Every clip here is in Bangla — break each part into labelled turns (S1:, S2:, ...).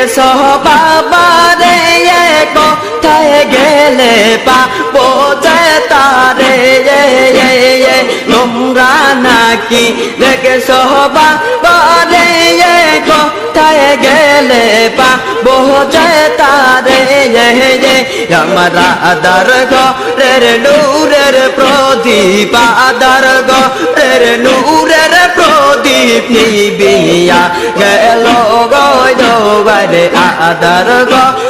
S1: দেখেছ বাবা রে কোথায় গেলে পাবো যে তারে তোমরা নাকি দেখেছ বাবা রে কোথায় গেলে পাবো যে তারে আমার আদার ঘরের নূরের প্রদীপ আদার ঘরের নূরের প্রদীপ নিবিয়া গেল গরে আদার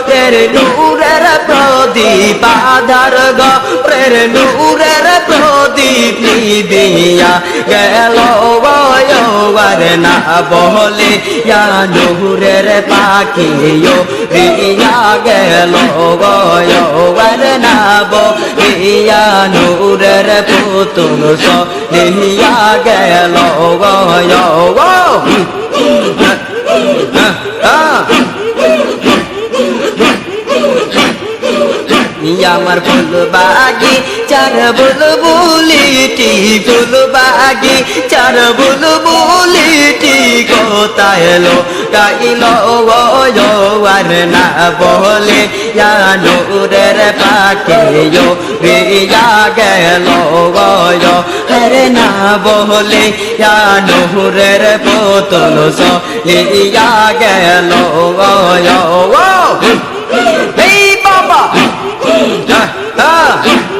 S1: গের নূরের প্রদীপ আদার গের নূরের প্রদীপ নিবিয়া গেল গরে না বলে ইয়া নূরের পাখিও, রিয়া গেল গরে না বলিয়া নূরের পুতুল সলিয়া গেল গয় আমার ফুল বাগি চার বুল বুলিটি ফুল বাগি চার বুল বুলিটি কোথায় এলো গাইলো আর না বলে জানুরের পাখিও রিয়া গেল হরে না বলে জানুরের পোতল সলিয়া গেল বাবা! যে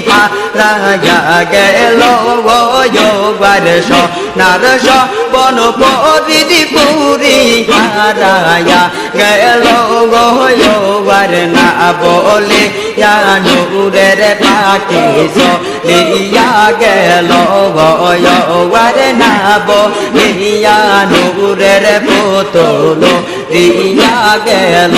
S1: হারায়া গেল গয়বার সোনার সপন পরিদি পুরি হারায়া গেল গয়বার না বলে নূরের পাখি সলিয়া গেল গয়বার না বলিয়া নূরের পুতুল দিয়া গেল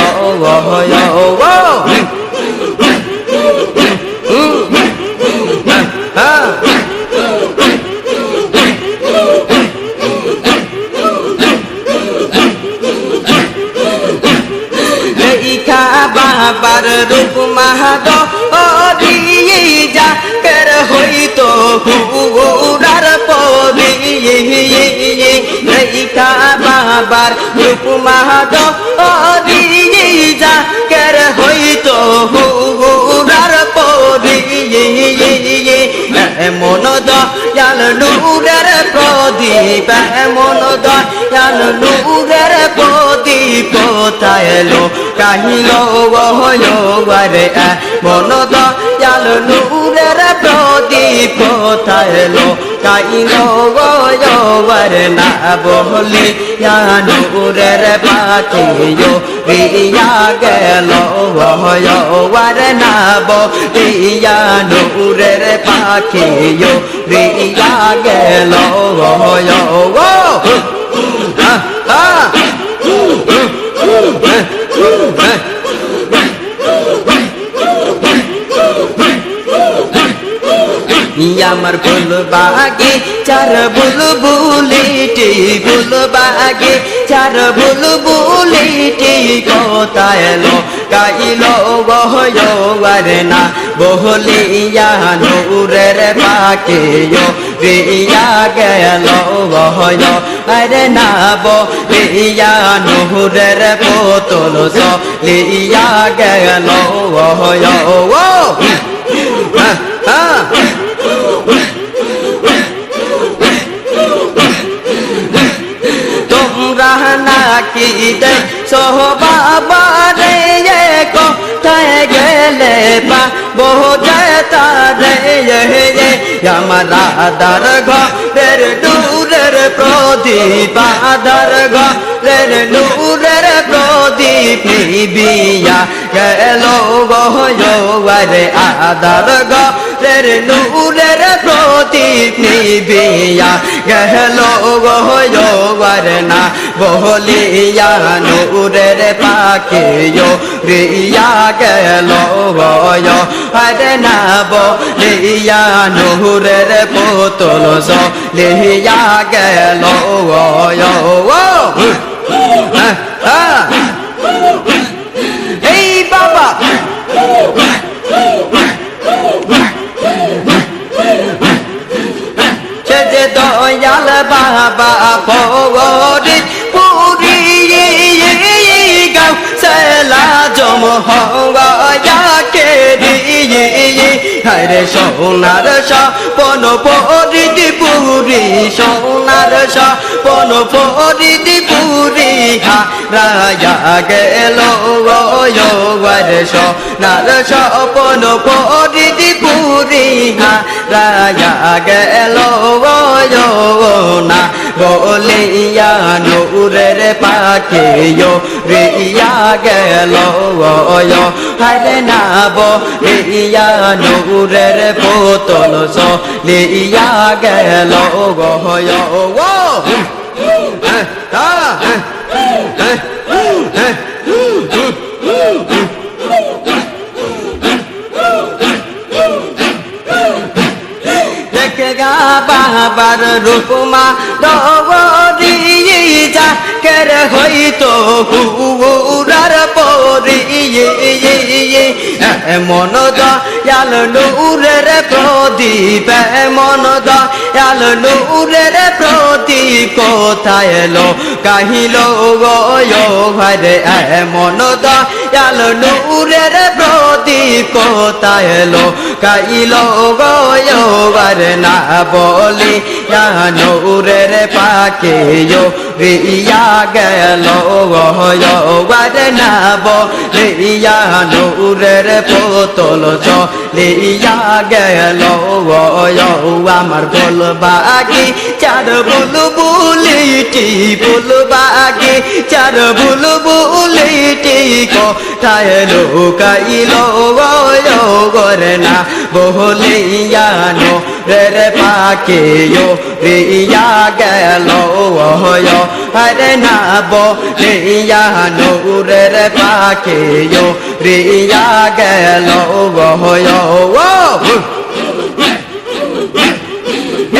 S1: বাবার রূপ মাহাদ দিয়ে যা কের হইতো হুরার পরি লেখা বাবার রূপ মাহাদ দিয়ে যা হইতো এমন দয়াল নূরের প্রদীপ এমন দয়াল নূরের প্রদীপ। কোথায় এলো? কাহিল গরে মন দয়াল নূরের প্রদীপ কোথায় এলো? কাহিল গরে না বলি নূরের পাখিও রিয়া গেল। ওয়ারে না বলিয়া নূরের পাখিও রিয়া গেল। আমার ফুল বাগে চার বুল বুলিটি ফুল বাগে চার বুল বুলিটি কোথায় এলো, গাইলো গহর না বহলিয়া নূরের পাখিও রিয়া গেল গহয় আরে না বলিয়া নূরের পোতল সলিয়া গেল গহয় ও তোমরা নাকি দে সহ বাবা রে কোথায় গেলে বোঝা রে আমার আদার ঘরের নূরের প্রদীপ আদার ঘরের নূরের প্রদীপ নিবিয়া গেল গহরে আদার গরের নূরের প্রদীপ নিবিয়া গেল গোয়র না বহলিয়া নূরের পাকে রিয়া গেল গয় হরে না বলিয়া নূরের পুতুল লিয়া গেল গয় এই বাবা। দয়াল বাবা ভগরি হরে সোনার সপন পরিদি পুরি সোনার সপন পরিদি পুরি রায়া গেল সোনার সপন পরিদি পুরি রায়া গেল না বলিয়া নূরের পাকে রিয়া গেল হরে না বলিয়া নূরের পোতল লিয়া গেল গয় দেখগা বাবার রূপমা দগরি যা কের হইতো হুরার পরি। মন দয়াল নূরের প্রদীপ মন দয়াল নূরের প্রদীপ, কোথায় এলো কাহিল গয় ঘরে মন দয়াল নূরের প্রদীপ, কোথায় এলো কাইল ঘরে না বলি নূরের পাকে রিয়া গেল গয় না বলিয়া নূরের পোতল লিয়া গেল আমার বল বাগি চার বুল বুলিটি বুল বাগি চার বুল বুলিটি কোথায় লুকাইল গরে না। বলিয়ানো রে পাকে রিয়া গেল হরে না বলিয়ানো রে পাকে রিয়া গেল গহয়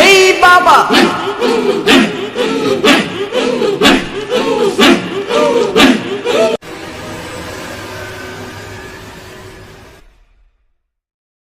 S1: এই বাবা